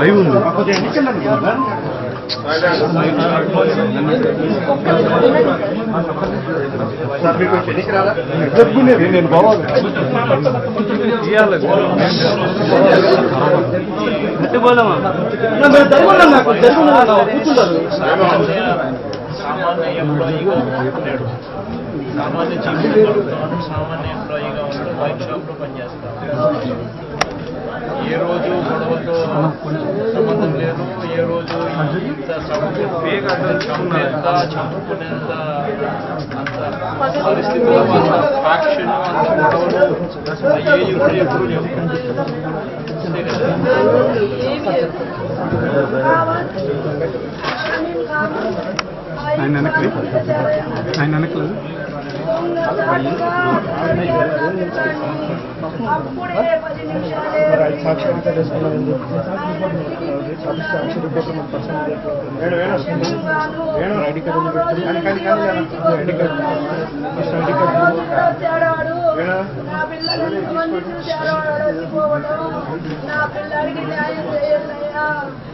Live ఉంది. నేను బావాలి సామాన్య ఎంప్లాయీగా ఉన్నాడు సామాన్య జీవితంలో ఉన్నాడు సామాన్య ఎంప్లాయీగా ఉన్నాడు వైన్ షాప్లో పనిచేస్తాడు ఏ రోజు గొడవతో సంబంధం లేదు ఏ రోజు ఇంత చంపేంత చంపుకునేంత అంత పరిస్థితుల్లో అంత ఫ్యాక్షన్ అంత గొడవలు ఏ యుగంలో ఎప్పుడు లేవు అంతే కదా ఆయన వెనక్కి. ఆయన వెనక్కి అప్పుడే పది నిమిషాలే తేడాడు నా పిల్లలు ఎంతమంది చూశారో అలసిపోవడం నా పిల్లడికి న్యాయం చేయాలయ్యా ఆ కృష్ణుడికి ఎప్పుడన్నా చేసేది. ఈ పార్టీ కోసమే బతికాడు ఈ పార్టీ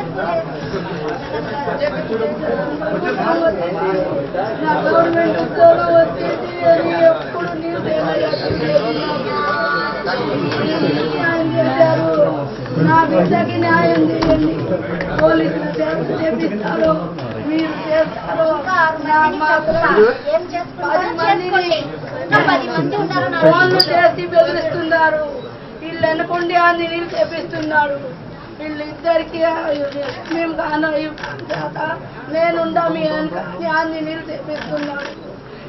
నా గవర్నమెంట్ ఉద్యోగం వచ్చేది అని ఎప్పుడు నీవు న్యాయం చేశారు నా బిడ్డకి న్యాయం చేయండి పోలీసులు చేపిస్తారు మీరు చేస్తారు నా ఫోన్లు చేసి బెదిరిస్తున్నారు. వీళ్ళు అనుకుండి అన్ని నీళ్ళు చేపిస్తున్నాడు వీళ్ళు ఇద్దరికి మేము కాను నేనుండా మీ వెనక అన్ని నీళ్ళు చేపిస్తున్నాడు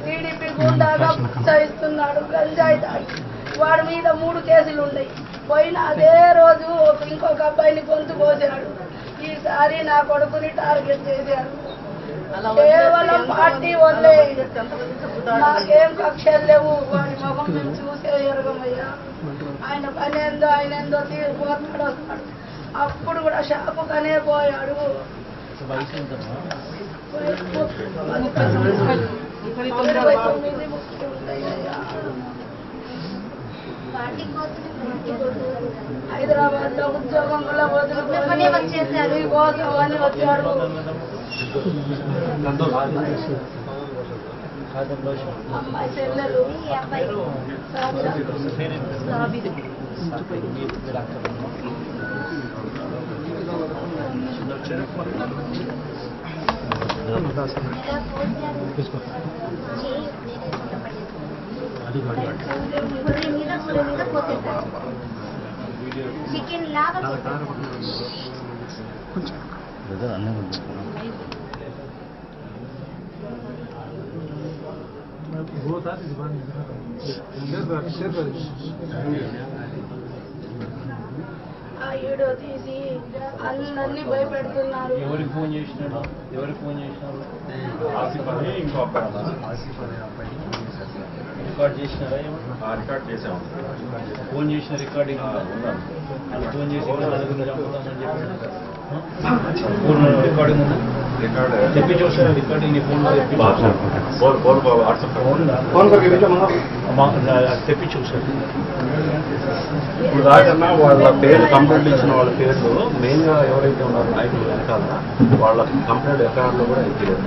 టీడీపీ గుండాగా ప్రోత్సహిస్తున్నాడు గంజాయి తాగి వాడి మీద మూడు కేసులు ఉన్నాయి. పోయిన అదే రోజు ఇంకొక అబ్బాయిని గొంతు కోసాడు ఈసారి నా కొడుకుని టార్గెట్ చేశాడు కేవలం పార్టీ వల్లే నాకేం కక్షలు లేవు. వాడి ముఖం నేను చూసే ఎరగమయ్యా. ఆయన పని ఏందో ఆయన ఏందో తీరిపోతాడు వస్తాడు షాపుకనే పోయాడు. హైదరాబాద్లో ఉద్యోగం కూడా వదులుకొని వచ్చేసారు. కోసం అని వచ్చాడు. అమ్మాయి చెల్లెలు అబ్బాయి. గుర్రె మీద గుర్రె మీద పోసేసారు చికెన్ లాగా పోసేసారు. వీడియో తీసి అందరినీ భయపెడుతున్నారు. ఎవరికి ఫోన్ చేసినాడు? ఎవరికి ఫోన్ చేసినాడు? రికార్డ్ చేసినారా? రికార్డ్ చేసాము ఫోన్ చేసిన రికార్డింగ్ ఫోన్ చేసి చెప్పి. ఫోన్ రికార్డింగ్ ఉందా? రికార్డ్. తెప్పి చూసారా రికార్డింగ్ నీ ఫోన్లో తెప్పి బోల్ బోల్ వాట్సాప్. అమ్మా, నా- తెప్పి చూసారు. ఇప్పుడు దాకన్నా వాళ్ళ పేర్లు కంప్లైంట్ ఇచ్చిన వాళ్ళ పేర్లు మెయిన్గా ఎవరైతే ఉన్నారో నాయకులు వెనకాల వాళ్ళ కంప్లైంట్ ఎఫ్ఐఆర్లో కూడా ఎక్కిలేదు.